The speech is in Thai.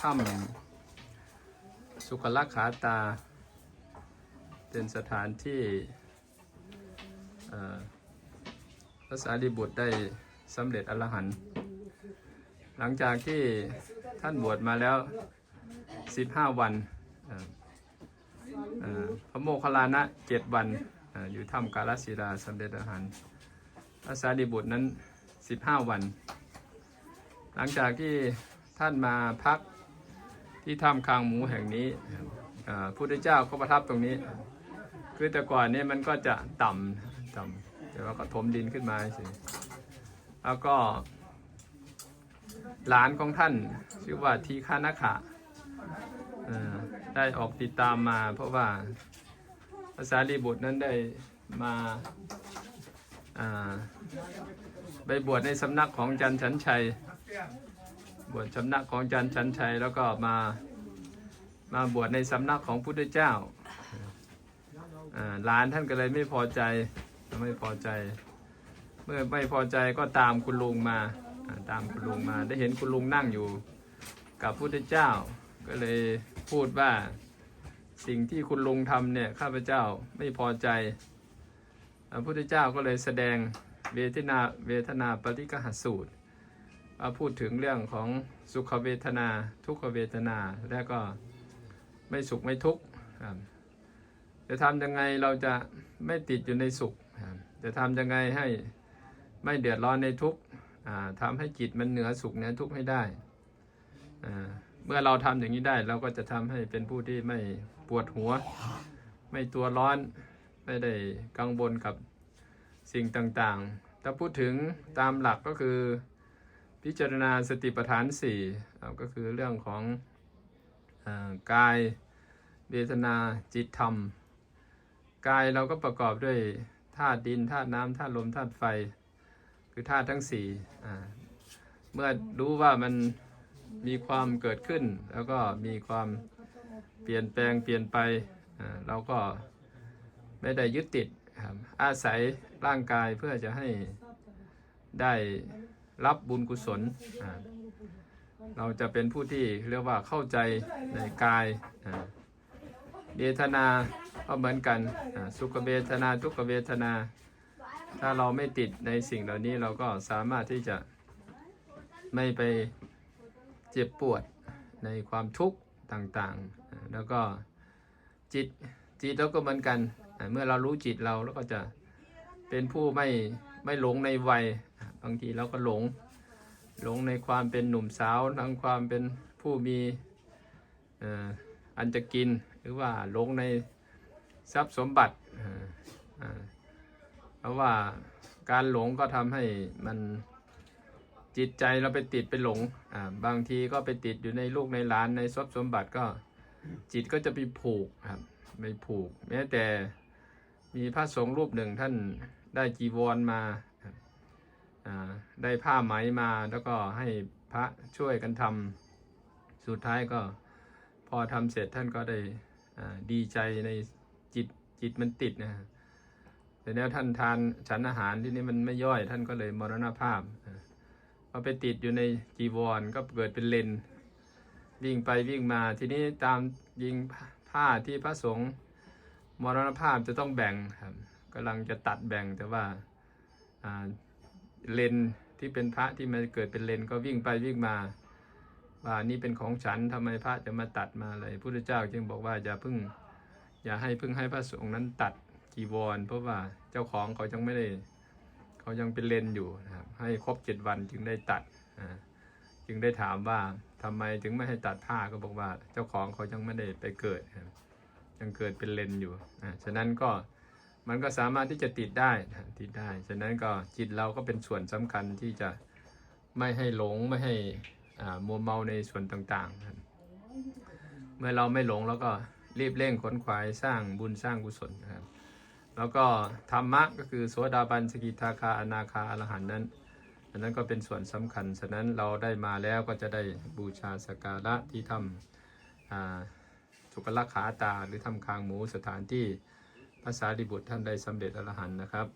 ถ้ำสุขลักขาตา เป็นสถานที่พระสารีบุตรได้สำเร็จอรหันต์หลังจากที่ท่านบวชมาแล้ว 15 วันพระโมคคัลลานะเจ็ดวันอออยู่ถ้ำกาลสีดาสำเร็จอรหันต์พระสารีบุตรนั้น 15 วัน หลังจากที่ท่านมาพัก ที่ถ้ำคางหมูแห่งนี้พุทธเจ้าก็ประทับตรงนี้ คือแต่ก่อนนี่มันก็จะต่ำต่ำแต่ว่าก็ถมดินขึ้นมาสิแล้วก็ หลานของท่านชื่อว่าทีฆานาขะได้ออกติดตามมาเพราะว่าภาษาลีบุตรนั้นได้มาไปบวชในสำนักของจันฉันชัย บวชสำนักของจันฉันชัยแล้วก็มามาบวชในสำนักของพุทธเจ้าอ่าหลานท่านก็เลยไม่พอใจไม่พอใจ เมื่อไม่พอใจก็ตามคุณลุงมาตามคุณลุงมาได้เห็นคุณลุงนั่งอยู่กับพุทธเจ้า ก็เลยพูดว่าสิ่งที่คุณลุงทำเนี่ยข้าพเจ้าไม่พอใจพระพุทธเจ้าก็เลยแสดงเวทนาเวทนาปริกหสูตร พูดถึงเรื่องของสุขเวทนา ทุกขเวทนา และก็ไม่สุขไม่ทุกข์จะทำยังไงเราจะไม่ติดอยู่ในสุข จะทำยังไงให้ไม่เดือดร้อนในทุกข์ทำให้จิตมันเหนือสุขเหนือทุกข์ให้ได้ เมื่อเราทำอย่างนี้ได้เราก็จะทำให้เป็นผู้ที่ไม่ปวดหัว ไม่ตัวร้อน ไม่ได้กังวลกับสิ่งต่างๆ ถ้าพูดถึงตามหลักก็คือ พิจารณาสติปัฏฐานสี่ก็คือเรื่องของอกายเวทนาจิตธรรม กายเราก็ประกอบด้วยธาตุดินธาตุน้ำธาตุลมธาตุไฟ คือธาตุทั้งสี่เมื่อรู้ว่ามันมีความเกิดขึ้น แล้วก็มีความเปลี่ยนแปลงเปลี่ยนไปเราก็ไม่ได้ยึดติดอาศัยร่างกายเพื่อจะให้ได้ รับบุญกุศล เราจะเป็นผู้ที่เรียกว่าเข้าใจในกายเวทนาก็เหมือนกันสุขเวทนาทุกขเวทนา ถ้าเราไม่ติดในสิ่งเหล่านี้เราก็สามารถที่จะไม่ไปเจ็บปวดในความทุกข์ต่างๆ แล้วก็จิตจิตเราก็เหมือนกัน เมื่อเรารู้จิตเราแล้วก็จะเป็นผู้ไม่ไม่หลงในวัยาบางทีเราก็หลง หลงในความเป็นหนุ่มสาวทั้งความเป็นผู้มีอันจะกิน หรือว่าหลงในทรัพย์สมบัติเพราะว่าการหลงก็ทำให้มันจิตใจเราไปติดไปหลง บางทีก็ไปติดอยู่ในลูกในหลานในทรัพย์สมบัติก็จิตก็จะไปผูกครับไปผูก แม้แต่มีพระสงฆ์รูปหนึ่งท่านได้จีวรมาครับอ่า ได้ผ้าไหมมาแล้วก็ให้พระช่วยกันทำสุดท้ายก็พอทำเสร็จท่านก็ได้ดีใจในจิตจิตมันติดนะฮะแต่แล้วท่านทานฉันอาหารที่นี่มันไม่ย่อยท่านก็เลยมรณภาพอ่าพอไปติดอยู่ในจีวรก็เกิดเป็นเลนวิ่งไปวิ่งมาทีนี้ตามยิงผ้าที่พระสงฆ์มรณภาพจะต้องแบ่งครับกำลังจะตัดแบ่งแต่ว่า เลนที่เป็นพระที่มันเกิดเป็นเลนก็วิ่งไปวิ่งมาว่านี่เป็นของฉันทำไมพระจะมาตัดมาอะไรพระพุทธเจ้าจึงบอกว่าอย่าพิ่ง อย่าให้พิ่งให้พระสงฆ์นั้นตัดจีวร เพราะว่าเจ้าของเขายังไม่ได้ เขายังเป็นเลนอยู่นะครับให้ครบเจ็ดวันจึงได้ตัดจึงได้ถามว่าทำไมถึงไม่ให้ตัดผ้าก็บอกว่า เจ้าของเขายังไม่ได้ไปเกิด ยังเกิดเป็นเลนอยู่ฉะนั้นก็ มันก็สามารถที่จะติดได้ติดได้ ฉะนั้นก็จิตเราก็เป็นส่วนสำคัญที่จะไม่ให้หลงไม่ให้มัวเมาในส่วนต่างๆ เมื่อเราไม่หลงแล้วก็รีบเร่งขนขวายสร้างบุญสร้างกุศลนะครับ แล้วก็ธรรมะก็คือโสดาบันสกิทาคาอนาคาอรหันนั้นอันนั้นก็เป็นส่วนสำคัญ ฉะนั้นเราได้มาแล้วก็จะได้บูชาสการะที่ทำสุกลักขาตาหรือทำคางหมูสถานที่ ภาษาดิบุตรท่านได้สำเร็จอรหันต์นะครับ